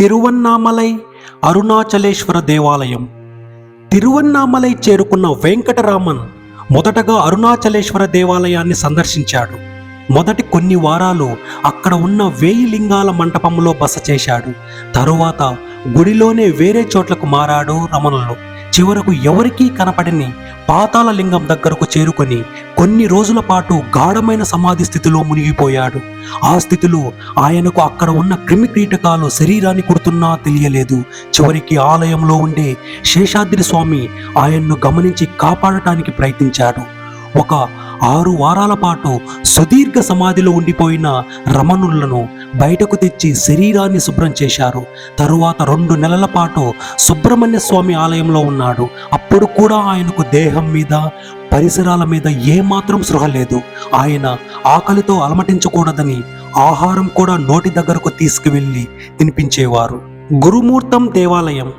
తిరువన్నామలై అరుణాచలేశ్వర దేవాలయం. తిరువన్నామలై చేరుకున్న వెంకటరామన్ మొదటగా అరుణాచలేశ్వర దేవాలయాన్ని సందర్శించాడు. మొదటి కొన్ని వారాలు అక్కడ ఉన్న వేయి లింగాల మంటపంలో బస చేశాడు. తరువాత గుడిలోనే వేరే చోట్లకు మారాడు రమణులు. చివరకు ఎవరికీ కనపడని పాతాళ లింగం దగ్గరకు చేరుకొని కొన్ని రోజుల పాటు గాఢమైన సమాధి స్థితిలో మునిగిపోయాడు. ఆ స్థితిలో ఆయనకు అక్కడ ఉన్న క్రిమి కీటకాలు శరీరాన్ని కుడుతున్నా తెలియలేదు. చివరికి ఆలయంలో ఉండే శేషాద్రి స్వామి ఆయన్ను గమనించి కాపాడటానికి ప్రయత్నించాడు. ఒక ఆరు వారాల పాటు సుదీర్ఘ సమాధిలో ఉండిపోయిన రమణులను బయటకు తెచ్చి శరీరాన్ని శుభ్రం చేశారు. తరువాత రెండు నెలల పాటు సుబ్రహ్మణ్య స్వామి ఆలయంలో ఉన్నాడు. అప్పుడు కూడా ఆయనకు దేహం మీద పరిసరాల మీద ఏమాత్రం సృహ లేదు. ఆయన ఆకలితో అలమటించకూడదని ఆహారం కూడా నోటి దగ్గరకు తీసుకువెళ్ళి తినిపించేవారు. గురుమూర్తం దేవాలయం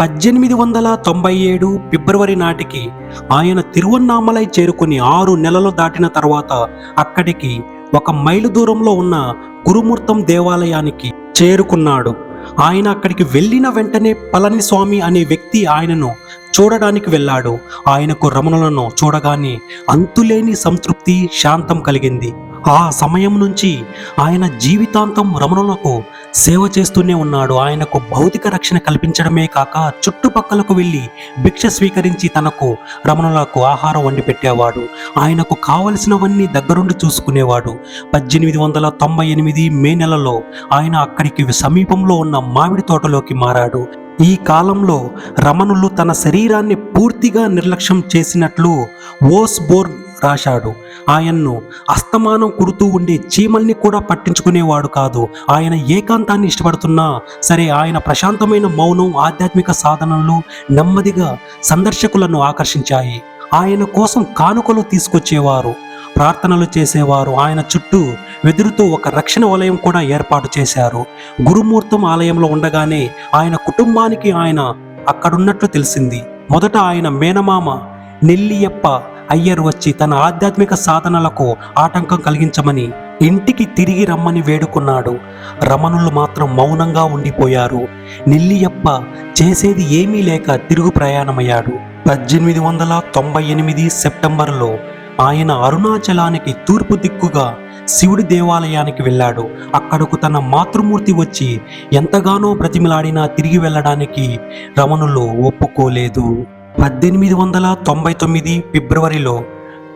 పద్దెనిమిది వందల తొంభై ఏడు ఫిబ్రవరి నాటికి ఆయన తిరువన్నామలై చేరుకుని ఆరు నెలలు దాటిన తర్వాత అక్కడికి ఒక మైలు దూరంలో ఉన్న గురుమూర్తం దేవాలయానికి చేరుకున్నాడు. ఆయన అక్కడికి వెళ్ళిన వెంటనే పళనిస్వామి అనే వ్యక్తి ఆయనను చూడడానికి వెళ్ళాడు. ఆయనకు రమణులను చూడగానే అంతులేని సంతృప్తి శాంతం కలిగింది. ఆ సమయం నుంచి ఆయన జీవితాంతం రమణులకు సేవ చేస్తూనే ఉన్నాడు. ఆయనకు భౌతిక రక్షణ కల్పించడమే కాక చుట్టుపక్కలకు వెళ్ళి భిక్ష స్వీకరించి తనకు రమణులకు ఆహారం వండి పెట్టేవాడు. ఆయనకు కావలసినవన్నీ దగ్గరుండి చూసుకునేవాడు. పద్దెనిమిది వందల తొంభై ఎనిమిది మే నెలలో ఆయన అక్కడికి సమీపంలో ఉన్న మామిడి తోటలోకి మారాడు. ఈ కాలంలో రమణులు తన శరీరాన్ని పూర్తిగా నిర్లక్ష్యం చేసినట్లు ఓస్బోర్న్ రాశాడు. ఆయన్ను అస్తమానం కుడుతూ ఉండే చీమల్ని కూడా పట్టించుకునేవాడు కాదు. ఆయన ఏకాంతాన్ని ఇష్టపడుతున్నా సరే ఆయన ప్రశాంతమైన మౌనం ఆధ్యాత్మిక సాధనలు నెమ్మదిగా సందర్శకులను ఆకర్షించాయి. ఆయన కోసం కానుకలు తీసుకొచ్చేవారు ప్రార్థనలు చేసేవారు. ఆయన చుట్టూ వెదురుతో ఒక రక్షణ వలయం కూడా ఏర్పాటు చేశారు. గురుమూర్తం ఆలయంలో ఉండగానే ఆయన కుటుంబానికి ఆయన అక్కడున్నట్లు తెలిసింది. మొదట ఆయన మేనమామ నెల్లియప్ప అయ్యర్ వచ్చి తన ఆధ్యాత్మిక సాధనలకు ఆటంకం కలిగించమని ఇంటికి తిరిగి రమ్మని వేడుకున్నాడు. రమణులు మాత్రం మౌనంగా ఉండిపోయారు. నెల్లియప్ప చేసేది ఏమీ లేక తిరుగు ప్రయాణమయ్యాడు. పద్దెనిమిది వందల తొంభై ఎనిమిది సెప్టెంబర్లో ఆయన అరుణాచలానికి తూర్పు దిక్కుగా శివుడి దేవాలయానికి వెళ్ళాడు. అక్కడకు తన మాతృమూర్తి వచ్చి ఎంతగానో ప్రతిమలాడినా తిరిగి వెళ్ళడానికి రమణులు ఒప్పుకోలేదు. పద్దెనిమిది వందల తొంభై తొమ్మిది ఫిబ్రవరిలో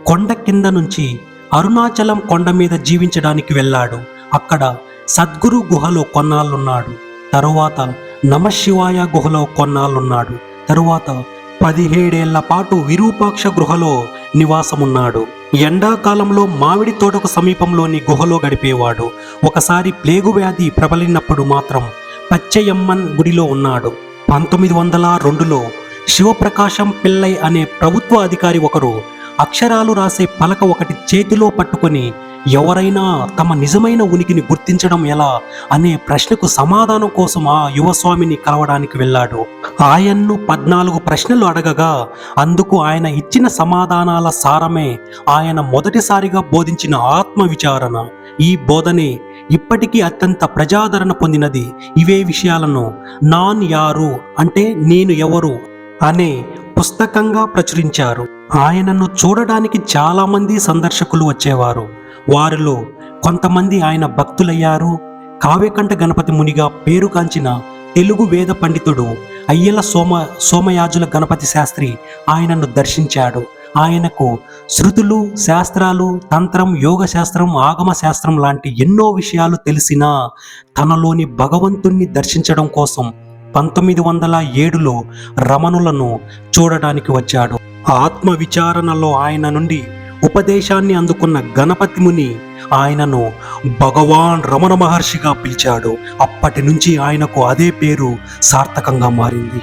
కొండ కింద నుంచి అరుణాచలం కొండ మీద జీవించడానికి వెళ్ళాడు. అక్కడ సద్గురు గుహలో కొన్నాళ్ళున్నాడు. తరువాత నమశివాయ గుహలో కొన్నాళ్ళున్నాడు. తరువాత పదిహేడేళ్ళ పాటు విరూపాక్ష గృహలో నివాసమున్నాడు. ఎండాకాలంలో మామిడి తోటకు సమీపంలోని గుహలో గడిపేవాడు. ఒకసారి ప్లేగు వ్యాధి ప్రబలినప్పుడు మాత్రం పచ్చయమ్మన్ గుడిలో ఉన్నాడు. పంతొమ్మిది వందల రెండులో శివప్రకాశం పిల్లై అనే ప్రభుత్వ అధికారి ఒకరు అక్షరాలు రాసే పలక ఒకటి చేతిలో పట్టుకొని ఎవరైనా తమ నిజమైన ఉనికిని గుర్తించడం ఎలా అనే ప్రశ్నకు సమాధానం కోసం ఆ యువస్వామిని కలవడానికి వెళ్ళాడు. ఆయన్ను పద్నాలుగు ప్రశ్నలు అడగగా అందుకు ఆయన ఇచ్చిన సమాధానాల సారమే ఆయన మొదటిసారిగా బోధించిన ఆత్మ విచారణ ఈ బోధనే ఇప్పటికీ అత్యంత ప్రజాదరణ పొందినది. ఇవే విషయాలను నాన్ యారు అంటే నేను ఎవరు అనే పుస్తకంగా ప్రచురించారు. ఆయనను చూడడానికి చాలామంది సందర్శకులు వచ్చేవారు. వారిలో కొంతమంది ఆయన భక్తులయ్యారు. కావ్యకంఠ గణపతి మునిగా పేరుగాంచిన తెలుగు వేద పండితుడు అయ్యల సోమ సోమయాజుల గణపతి శాస్త్రి ఆయనను దర్శించాడు. ఆయనకు శృతులు శాస్త్రాలు తంత్రం యోగ శాస్త్రం ఆగమ శాస్త్రం లాంటి ఎన్నో విషయాలు తెలిసినా తనలోని భగవంతుణ్ణి దర్శించడం కోసం పంతొమ్మిది వందల ఏడులో రమణులను చూడడానికి వచ్చాడు. ఆత్మ విచారణలో ఆయన నుండి ఉపదేశాన్ని అందుకున్న గణపతి ముని ఆయనను భగవాన్ రమణ మహర్షిగా పిలిచాడు. అప్పటి నుంచి ఆయనకు అదే పేరు సార్థకంగా మారింది.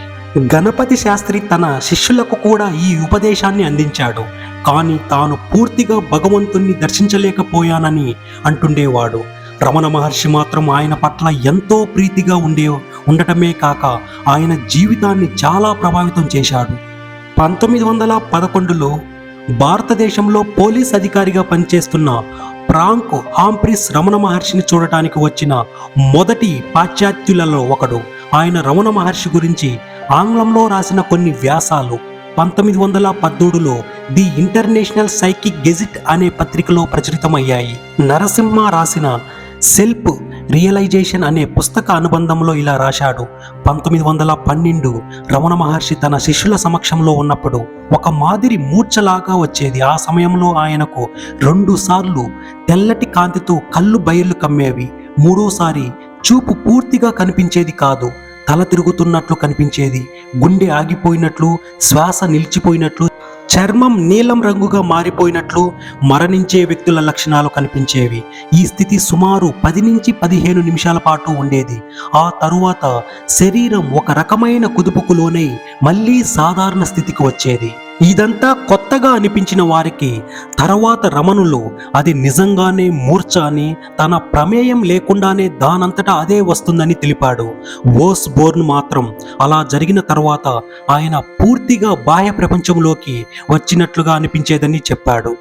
గణపతి శాస్త్రి తన శిష్యులకు కూడా ఈ ఉపదేశాన్ని అందించాడు. కానీ తాను పూర్తిగా భగవంతుణ్ణి దర్శించలేకపోయానని అంటుండేవాడు. రమణ మహర్షి మాత్రం ఆయన పట్ల ఎంతో ప్రీతిగా ఉండే ఉండటమే కాక ఆయన జీవితాన్ని చాలా ప్రభావితం చేశాడు. పంతొమ్మిది వందల పదకొండులో భారతదేశంలో పోలీస్ అధికారిగా పనిచేస్తున్న ప్రాంక్ హాంప్రిస్ రమణ మహర్షిని చూడటానికి వచ్చిన మొదటి పాశ్చాత్యులలో ఒకడు. ఆయన రమణ మహర్షి గురించి ఆంగ్లంలో రాసిన కొన్ని వ్యాసాలు. పంతొమ్మిది వందల పద్దూడులో ది ఇంటర్నేషనల్ సైకిక్ గెజిట్ అనే పత్రికలో ప్రచురితమయ్యాయి. నరసింహ రాసిన సెల్ఫ్ రియలైజేషన్ అనే పుస్తక అనుబంధంలో ఇలా రాశాడు. పంతొమ్మిది వందల పన్నెండు రమణ మహర్షి తన శిష్యుల సమక్షంలో ఉన్నప్పుడు ఒక మాదిరి మూర్ఛలాగా వచ్చేది. ఆ సమయంలో ఆయనకు రెండు సార్లు తెల్లటి కాంతితో కళ్ళు బయర్లు కమ్మేవి. మూడోసారి చూపు పూర్తిగా కనిపించేది కాదు. తల తిరుగుతున్నట్లు కనిపించేది. గుండె ఆగిపోయినట్లు శ్వాస నిలిచిపోయినట్లు చర్మం నీలం రంగుగా మారిపోయినట్లు మరణించే వ్యక్తుల లక్షణాలు కనిపించేవి. ఈ స్థితి సుమారు పది నుంచి పదిహేను నిమిషాల పాటు ఉండేది. ఆ తరువాత శరీరం ఒక రకమైన కుదుపుకు లోనై మళ్ళీ సాధారణ స్థితికి వచ్చేది. ఇదంతా కొత్తగా అనిపించిన వారికి తర్వాత రమణులు అది నిజంగానే మూర్ఛ అని తన ప్రమేయం లేకుండానే దానంతటా అదే వస్తుందని తెలిపాడు. ఓస్ బోర్న్ మాత్రం అలా జరిగిన తర్వాత ఆయన పూర్తిగా బాహ్య ప్రపంచంలోకి వచ్చినట్లుగా అనిపించేదని చెప్పాడు.